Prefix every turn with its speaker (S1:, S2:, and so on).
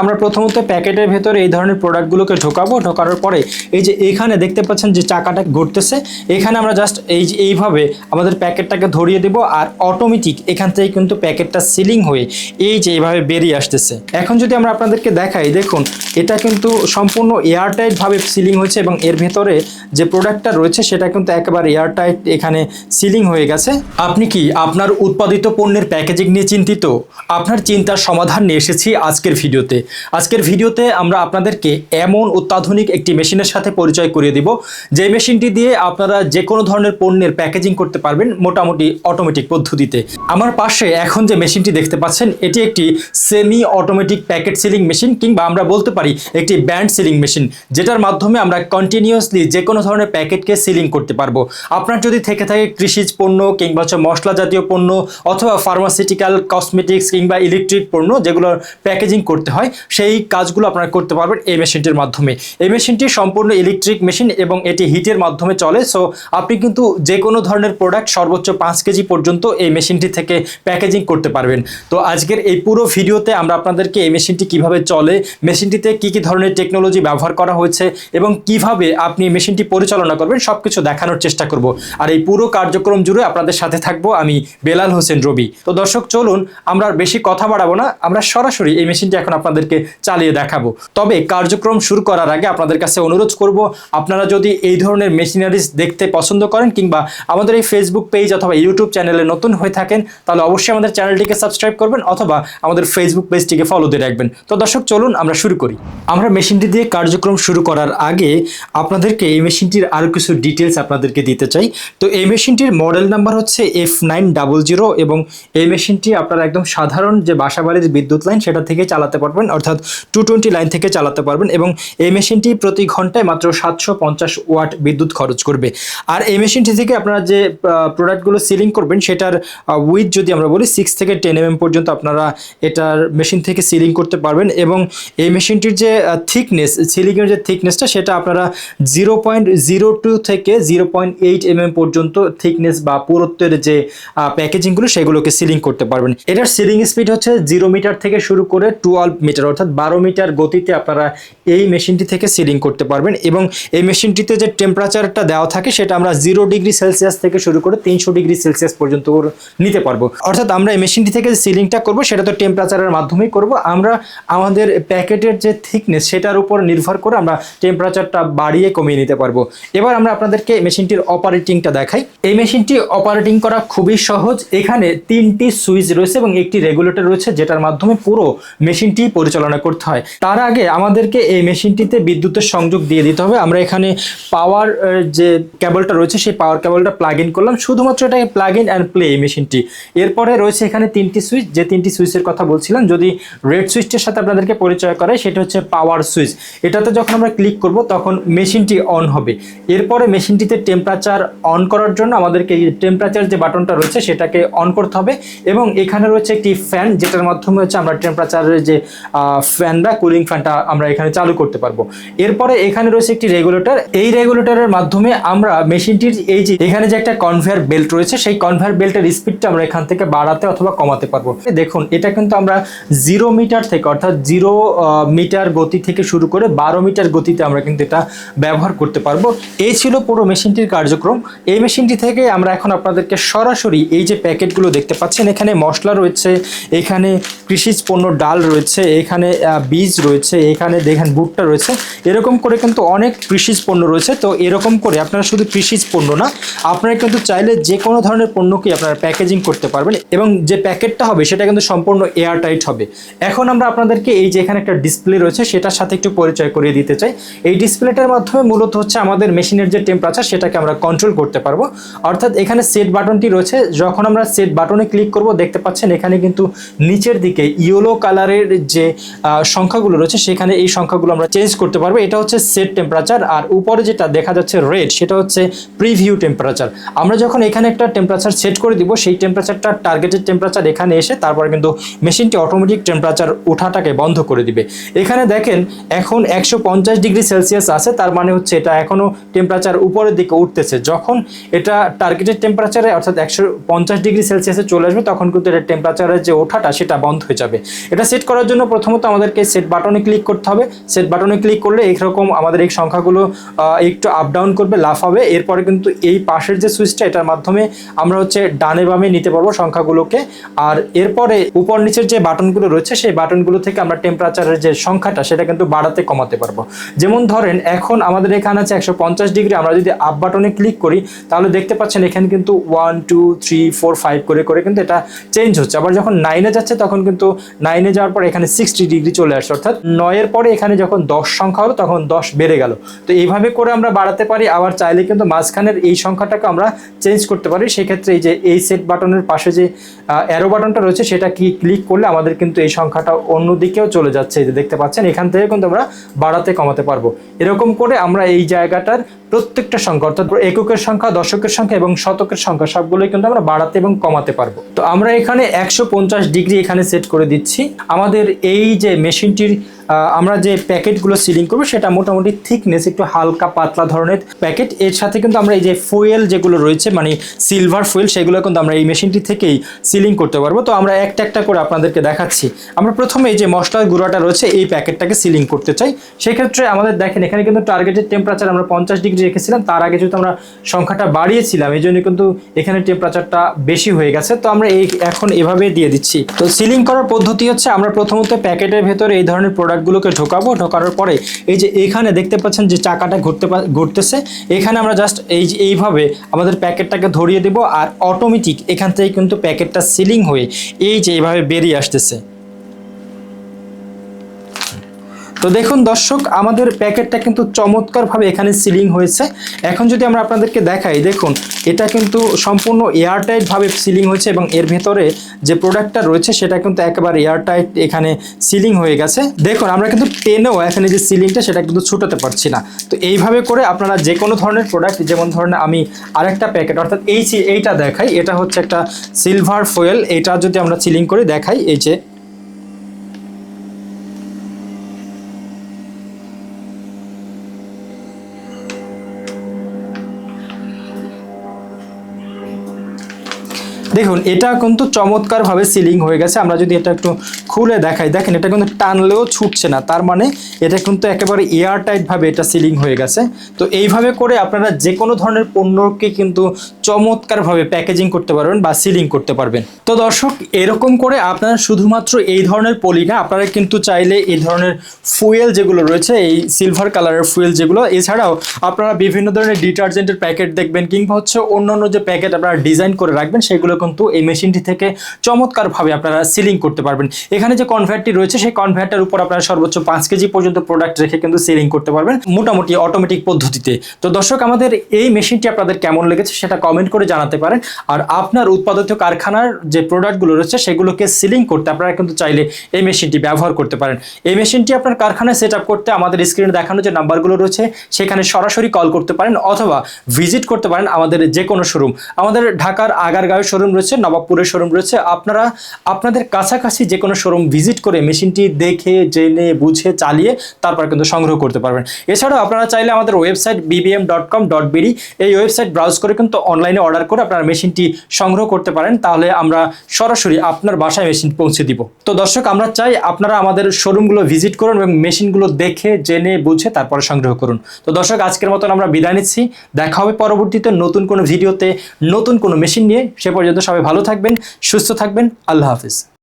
S1: আমরা প্রথমত প্যাকেটের ভেতরে এই ধরনের প্রোডাক্টগুলোকে ঢোকাবো। ঢোকানোর পরে এই যে এইখানে দেখতে পাচ্ছেন যে চাকাটা ঘুরতেছে। এখানে আমরা জাস্ট এই যে এইভাবে আমাদের প্যাকেটটাকে ধরিয়ে দেব আর অটোমেটিক এখান থেকে কিন্তু প্যাকেটটা সিলিং হয়ে এই যে এইভাবে বেরিয়ে আসতেছে। এখন যদি আমরা আপনাদেরকে দেখাই, দেখুন, এটা কিন্তু সম্পূর্ণ এয়ারটাইটভাবে সিলিং হয়েছে এবং এর ভেতরে যে প্রোডাক্টটা রয়েছে সেটা কিন্তু একেবারে এয়ারটাইট এখানে সিলিং হয়ে গেছে। আপনি কি আপনার উৎপাদিত পণ্যের প্যাকেজিং নিয়ে চিন্তিত? আপনার চিন্তার সমাধান নিয়ে এসেছি আজকের ভিডিওতে। আজকের ভিডিওতে আমরা আপনাদেরকে এমন অত্যাধুনিক একটি মেশিনের সাথে পরিচয় করিয়ে দিব। যে মেশিনটি দিয়ে আপনারা যে কোনো ধরনের পণ্যের প্যাকেজিং করতে পারবেন মোটামুটি অটোমেটিক পদ্ধতিতে। আমার পাশে এখন যে মেশিনটি দেখতে পাচ্ছেন, এটি একটি semi automatic packet sealing machine কিংবা আমরা বলতে পারি একটি ব্যান্ড সিলিং মেশিন যেটার মাধ্যমে আমরা কন্টিনিউয়াসলি যে কোনো ধরনের প্যাকেটকে সিলিং করতে পারব। আপনার যদি থেকে থাকে কৃষিজ পণ্য কিংবা হচ্ছে মশলা জাতীয় পণ্য অথবা ফার্মাসিউটিক্যাল কসমেটিক্স কিংবা ইলেকট্রিক পণ্য যেগুলোর প্যাকেজিং করতে হয় সেই কাজগুলো আপনারা করতে পারবেন এই মেশিনটির মাধ্যমে। এই মেশিনটি সম্পূর্ণ ইলেকট্রিক মেশিন এবং এটি হিটের মাধ্যমে চলে। সো আপনি কিন্তু যে কোনো ধরনের প্রোডাক্ট সর্বোচ্চ পাঁচ কেজি পর্যন্ত এই মেশিনটি থেকে প্যাকেজিং করতে পারবেন। তো আজকের এই পুরো ভিডিওতে আমরা আপনাদেরকে এই মেশিনটি কীভাবে চলে, মেশিনটিতে কি কি ধরনের টেকনোলজি ব্যবহার করা হয়েছে এবং কীভাবে আপনি মেশিনটি পরিচালনা করবেন সব কিছু দেখানোর চেষ্টা করব। আর এই পুরো কার্যক্রম জুড়ে আপনাদের সাথে থাকব আমি বেলাল হোসেন রবি। তো দর্শক, চলুন আমরা বেশি কথা বাড়াবো না, আমরা সরাসরি এই মেশিনটি এখন আপনাদেরকে চালিয়ে দেখাবো। তবে কার্যক্রম শুরু করার আগে আপনাদের কাছে অনুরোধ করব, আপনারা যদি এই ধরনের মেশিনারিজ দেখতে পছন্দ করেন কিংবা আমাদের এই ফেসবুক পেজ অথবা ইউটিউব চ্যানেলে নতুন হয়ে থাকেন, তাহলে অবশ্যই আমাদের চ্যানেলটিকে সাবস্ক্রাইব করবেন অথবা আমাদের ফেসবুক পেজটিকে ফলো দিয়ে রাখবেন। তো দর্শক, চলুন আমরা শুরু করি। আমরা মেশিনটি দিয়ে কার্যক্রম শুরু করার আগে আপনাদেরকে এই মেশিনটির আরও কিছু ডিটেলস আপনাদেরকে দিতে চাই। তো এই মেশিনটির মডেল নাম্বার হচ্ছে এফ নাইন ডাবল জিরো এবং এই মেশিনটি আপনারা একদম সাধারণ যে বাসাবাড়ির বিদ্যুৎ লাইন সেটা থেকে চালাতে পারবেন। অর্থাৎ টু টোয়েন্টি লাইন থেকে চালাতে পারবেন এবং এই মেশিনটি প্রতি ঘন্টায় মাত্র সাতশো পঞ্চাশ ওয়াট বিদ্যুৎ খরচ করবে। আর এই মেশিনটি থেকে আপনারা যে প্রোডাক্টগুলো সিলিং করবেন, সেটার উইথ যদি আমরা বলি সিক্স থেকে টেন এম পর্যন্ত আপনারা এটার মেশিন থেকে সিলিং করতে পারবেন এবং এই মেশিনটির যে থিকনেস সিলিংয়ের যে থিকনেসটা সেটা আপনারা জিরো পয়েন্ট জিরো টু থেকে জিরো পয়েন্ট এইট এম পর্যন্ত থিকনেস বা পুরত্বের যে প্যাকেজিংগুলো সেগুলোকে সিলিং করতে পারবেন। এটার সিলিং স্পিড হচ্ছে জিরো মিটার থেকে শুরু করে টুয়েলভ মিটার অর্থাৎ বারো মিটার গতিতে আপনারা এই মেশিনটি থেকে সিলিং করতে পারবেন এবং এই মেশিনটিতে যে টেম্পারেচারটা দেওয়া থাকে সেটা আমরা জিরো ডিগ্রি সেলসিয়াস থেকে শুরু করে তিনশো ডিগ্রি সেলসিয়াস পর্যন্ত নিতে পারব। অর্থাৎ আমরা এই মেশিনটি থেকে সিলিংটা করব সেটা তো টেম্পারেচারের মাধ্যমেই করব। আমরা আমাদের প্যাকেটের যে থিকনেস সেটার উপর নির্ভর করে আমরা টেম্পারেচারটা বাড়িয়ে কমিয়ে নিতে পারব। এবার আমরা আপনাদেরকে মেশিনটির অপারেটিংটা দেখাই। এই মেশিনটি অপারেটিং করা খুবই সহজ। এখানে তিনটি সুইচ রয়েছে এবং একটি রেগুলেটর রয়েছে যেটার মাধ্যমে পুরো মেশিনটি পরিচালনা করতে হয়। তার আগে আমাদেরকে এই মেশিনটিতে বিদ্যুতের সংযোগ দিয়ে দিতে হবে। আমরা এখানে পাওয়ার যে কেবলটা রয়েছে, সেই পাওয়ার কেবলটা প্লাগ ইন করলাম। শুধুমাত্র এটাকে প্লাগ ইন অ্যান্ড প্লে এই মেশিনটি। এরপরে রয়েছে এখানে তিনটি সুইচ যে তিনটি সুইচের কথা বলছিলাম। যদি রেড সুইচটির সাথে আপনাদেরকে পরিচয় করে সেটা হচ্ছে পাওয়ার সুইচ এটাতে যখন আমরা ক্লিক করব, তখন মেশিনটি অন হবে। এরপরে মেশিনটিতে টেম্পারেচার অন করার জন্য আমাদেরকে টেম্পারেচার যে বাটনটা রয়েছে, সেটাকে অন করতে হবে। এবং এখানে রয়েছে একটি ফ্যান যেটার মাধ্যমে হচ্ছে আমরা টেম্পারেচারের যে ফ্যান বা কুলিং ফ্যানটা আমরা এখানে চালু করতে পারব। এরপরে এখানে রয়েছে একটি রেগুলেটর এই রেগুলেটরের মাধ্যমে আমরা মেশিনটির এই যে, এখানে যে একটা কনভেয়ার বেল্ট রয়েছে, সেই কনভেয়ার বেল্টের স্পিডটা আমরা এখান থেকে বাড়াতে অথবা কমাতে পারব। দেখুন, এটা কিন্তু আমরা জিরো মিটার থেকে, অর্থাৎ জিরো মিটার গতি থেকে শুরু করে বারো মিটার গতিতে আমরা কিন্তু এটা ব্যবহার করতে পারব। এই ছিল পুরো মেশিনটির কার্যক্রম। এই মেশিনটি থেকে আমরা এখন আপনাদেরকে সরাসরি এই যে প্যাকেটগুলো দেখতে পাচ্ছেন, এখানে মশলা রয়েছে, এখানে কৃষিজ পণ্য, ডাল রয়েছে এখানে বীজ রয়েছে, এখানে দেখেন ভুট্টা রয়েছে। এরকম করে কিন্তু অনেক কৃষিজ পণ্য রয়েছে। তো এরকম করে আপনারা শুধু কৃষিজ পণ্য না, আপনারা কিন্তু চাইলে যে কোনো ধরনের পণ্যকে আপনারা প্যাকেজিং করতে পারবেন এবং যে প্যাকেটটা হবে সেটা কিন্তু সম্পূর্ণ এয়ার টাইট হবে। এখন আমরা আপনাদেরকে এই যে এখানে একটা ডিসপ্লে রয়েছে, সেটার সাথে একটু পরিচয় করিয়ে দিতে চাই। এই ডিসপ্লেটার মাধ্যমে মূলত হচ্ছে আমাদের মেশিনের যে টেম্পারেচার সেটাকে আমরা কন্ট্রোল করতে পারব। অর্থাৎ এখানে সেট বাটনটি রয়েছে। যখন আমরা সেট বাটনে ক্লিক করব, দেখতে পাচ্ছেন এখানে কিন্তু নিচের দিকে ইয়েলো কালারের যে সংখ্যাগুলো রয়েছে, সেখানে এই সংখ্যাগুলো আমরা চেঞ্জ করতে পারব। এটা হচ্ছে সেট টেম্পারেচার আর উপরে যেটা দেখা যাচ্ছে রেড সেটা হচ্ছে প্রিভিউ টেম্পারেচার আমরা যখন এখানে একটা টেম্পারেচার সেট করে দিব, সেই টেম্পারেচারটা টার্গেটেড টেম্পারেচার এখানে এসে তারপরে কিন্তু মেশিনটি অটোমেটিক টেম্পারেচার ওঠাটাকে বন্ধ করে দিবে। এখানে দেখেন, এখন একশো পঞ্চাশ ডিগ্রি সেলসিয়াস আছে, তার মানে হচ্ছে এটা এখনও টেম্পারেচার উপরের দিকে উঠতেছে। যখন এটা টার্গেটেড টেম্পারেচারে অর্থাৎ একশো পঞ্চাশ ডিগ্রি সেলসিয়াসে চলে আসবে, তখন কিন্তু এটা টেম্পারেচারের যে ওঠাটা, সেটা বন্ধ হয়ে যাবে। এটা সেট করার জন্য প্রথমত আমাদেরকে সেট বাটনে ক্লিক করতে হবে। সেট বাটনে ক্লিক করলে এইরকম আমাদের এই সংখ্যাগুলো একটু আপ ডাউন করবে, লাফ হবে। এরপরে কিন্তু এই পাশের যে সুইচটা এটার মাধ্যমে আমরা হচ্ছে ডানে বামে নিতে পারব সংখ্যাগুলোকে। আর এরপরে উপর নিচের যে বাটনগুলো রয়েছে, সেই বাটনগুলো থেকে আমরা টেম্পারেচারের যে সংখ্যাটা, সেটা কিন্তু বাড়াতে কমাতে পারব। যেমন ধরেন, এখন আমাদের এখানে আছে একশো পঞ্চাশ ডিগ্রি। আমরা যদি আপ বাটনে ক্লিক করি, তাহলে দেখতে পাচ্ছেন এখানে কিন্তু one two three four five করে করে কিন্তু এটা চেঞ্জ হচ্ছে। আবার যখন নাইনে যাচ্ছে, তখন কিন্তু নাইনে যাওয়ার পর এখানে সিক্সটি ডিগ্রি চলে আসছে অর্থাৎ নয়ের পরে এখানে যখন দশ সংখ্যা হলো, তখন দশ বেড়ে গেল। তো এইভাবে করে আমরা বাড়াতে পারি, আবার চাইলে কিন্তু মাঝখানের এই সংখ্যাটাকে আমরা চেঞ্জ করতে পারি। সেক্ষেত্রে এই যে এই সেট বাটনের পাশে যে অ্যারো বাটনটা রয়েছে, সেটা কি ক্লিক করলে আমাদের কিন্তু এই সংখ্যাটা অন্য দিকেও চলে যাচ্ছে। এই যে দেখতে পাচ্ছেন, এখান থেকে কিন্তু আমরা বাড়াতে কমাতে পারব। এরকম করে আমরা এই জায়গাটার প্রত্যেকটা সংখ্যা, অর্থাৎ এককের সংখ্যা, দশকের সংখ্যা এবং শতকের সংখ্যা সবগুলোই কিন্তু আমরা বাড়াতে এবং কমাতে পারব। তো আমরা এখানে একশো পঞ্চাশ ডিগ্রি এখানে সেট করে দিচ্ছি। আমাদের এই যে মেশিনটির আমরা যে প্যাকেটগুলো সিলিং করব, সেটা মোটামুটি থিকনেস একটু হালকা পাতলা ধরনের প্যাকেট। এর সাথে কিন্তু আমরা এই যে ফুয়েল যেগুলো রয়েছে মানে সিলভার ফুয়েল সেগুলো কিন্তু আমরা এই মেশিনটি থেকেই সিলিং করতে পারব। তো আমরা একটা একটা করে আপনাদেরকে দেখাচ্ছি। আমরা প্রথমে এই যে মশলার গুঁড়াটা রয়েছে, এই প্যাকেটটাকে সিলিং করতে চাই। সেক্ষেত্রে আমাদের দেখেন, এখানে কিন্তু টার্গেটেড টেম্পারেচার আমরা পঞ্চাশ ডিগ্রি রেখেছিলাম। তার আগে যেহেতু আমরা সংখ্যাটা বাড়িয়েছিলাম, এই জন্য কিন্তু এখানে টেম্পারেচারটা বেশি হয়ে গেছে। তো আমরা এই এখন এভাবে দিয়ে দিচ্ছি। তো সিলিং করার পদ্ধতি হচ্ছে, আমরা প্রথমত প্যাকেটের ভেতরে এই ধরনের প্রোডাক্টগুলোকে ঢোকাবো, ঢোকানোর পরে এই যে এখানে দেখতে পাচ্ছেন যে চাকাটা ঘুরতে ঘুরতেছে। এখানে আমরা জাস্ট এই যে এইভাবে আমাদের প্যাকেটটাকে ধরিয়ে দেবো আর অটোমেটিক এখান থেকে কিন্তু প্যাকেটটা সিলিং হয়ে এই যে এইভাবে বেরিয়ে আসতেছে। তো দেখুন দর্শক, আমাদের প্যাকেটটা কিন্তু চমৎকারভাবে এখানে সিলিং হয়েছে। এখন যদি আমরা আপনাদেরকে দেখাই, দেখুন, এটা কিন্তু সম্পূর্ণ এয়ারটাইট ভাবে সিলিং হয়েছে এবং এর ভেতরে যে প্রোডাক্টটা রয়েছে, সেটা কিন্তু একেবারে এয়ারটাইট এখানে সিলিং হয়ে গেছে। দেখুন, আমরা কিন্তু টেনেও এখানে যে সিলিংটা, সেটা কিন্তু ছুটাতে পারছি না। তো এইভাবে করে আপনারা যে কোনো ধরনের প্রোডাক্ট, যেমন ধরনের আমি আরেকটা প্যাকেট, অর্থাৎ এই এইটা দেখাই, এটা হচ্ছে একটা সিলভার ফয়েল এটা যদি আমরা সিলিং করে দেখাই, এই যে দেখুন এটা কিন্তু চমৎকারভাবে সিলিং হয়ে গেছে। আমরা যদি এটা একটু খুলে দেখাই। দেখেন, এটা কিন্তু টানলেও ছুটছে না। তার মানে এটা কিন্তু একেবারে এয়ার ভাবে এটা সিলিং হয়ে গেছে। তো এইভাবে করে আপনারা যে কোনো ধরনের পণ্যকে কিন্তু চমৎকারভাবে প্যাকেজিং করতে পারবেন বা সিলিং করতে পারবেন। তো দর্শক, এরকম করে আপনারা শুধুমাত্র এই ধরনের পলি না আপনারা কিন্তু চাইলে এই ধরনের ফুয়েল যেগুলো রয়েছে, এই সিলভার কালারের ফুয়েল যেগুলো, এছাড়াও আপনারা বিভিন্ন ধরনের ডিটারজেন্টের প্যাকেট দেখবেন কিংবা হচ্ছে অন্যান্য যে প্যাকেট আপনারা ডিজাইন করে রাখবেন, সেগুলো কিন্তু এই মেশিনটি থেকে চমৎকারভাবে আপনারা সিলিং করতে পারবেন। এখানে যে কনভার্টটি রয়েছে, সেই কনভার্টার উপর আপনারা সর্বোচ্চ পাঁচ কেজি পর্যন্ত প্রোডাক্ট রেখে কিন্তু সিলিং করতে পারবেন মোটামুটি অটোমেটিক পদ্ধতিতে। তো দর্শক, আমাদের এই মেশিনটি আপনাদের কেমন লেগেছে সেটা কমেন্ট করে জানাতে পারেন। আর আপনার উৎপাদিত কারখানার যে প্রোডাক্টগুলো রয়েছে, সেগুলোকে সিলিং করতে আপনারা কিন্তু চাইলে এই মেশিনটি ব্যবহার করতে পারেন। এই মেশিনটি আপনার কারখানায় সেট করতে আমাদের স্ক্রিনে দেখানো যে নাম্বারগুলো রয়েছে, সেখানে সরাসরি কল করতে পারেন অথবা ভিজিট করতে পারেন আমাদের যে কোনো শোরুম আমাদের ঢাকার আগারগাঁও শোরুম রয়েছে, নবাবপুরের শোরুম রয়েছে। আপনারা, আপনাদের কাছাকাছি যে কোনো শোরুম ভিজিট করে মেশিনটি দেখে, জেনে, বুঝে, চালিয়ে তারপর কিন্তু সংগ্রহ করতে পারবেন। এছাড়াও আপনারা চাইলে আমাদের website BBM dot com dot BD এই ওয়েবসাইট ব্রাউজ করে কিন্তু অনলাইনে অর্ডার করে আপনারা মেশিনটি সংগ্রহ করতে পারেন। তাহলে আমরা সরাসরি আপনার বাসায় মেশিন পৌঁছে দিব। তো দর্শক, আমরা চাই আপনারা আমাদের শোরুমগুলো ভিজিট করুন এবং মেশিনগুলো দেখে, জেনে, বুঝে তারপরে সংগ্রহ করুন। তো দর্শক, আজকের মতন আমরা বিদায় নিচ্ছি। দেখা হবে পরবর্তীতে নতুন কোনো ভিডিওতে, নতুন কোনো মেশিন নিয়ে। সে পর্যন্ত সবাই ভালো থাকবেন, সুস্থ থাকবেন। আল্লাহ হাফিজ।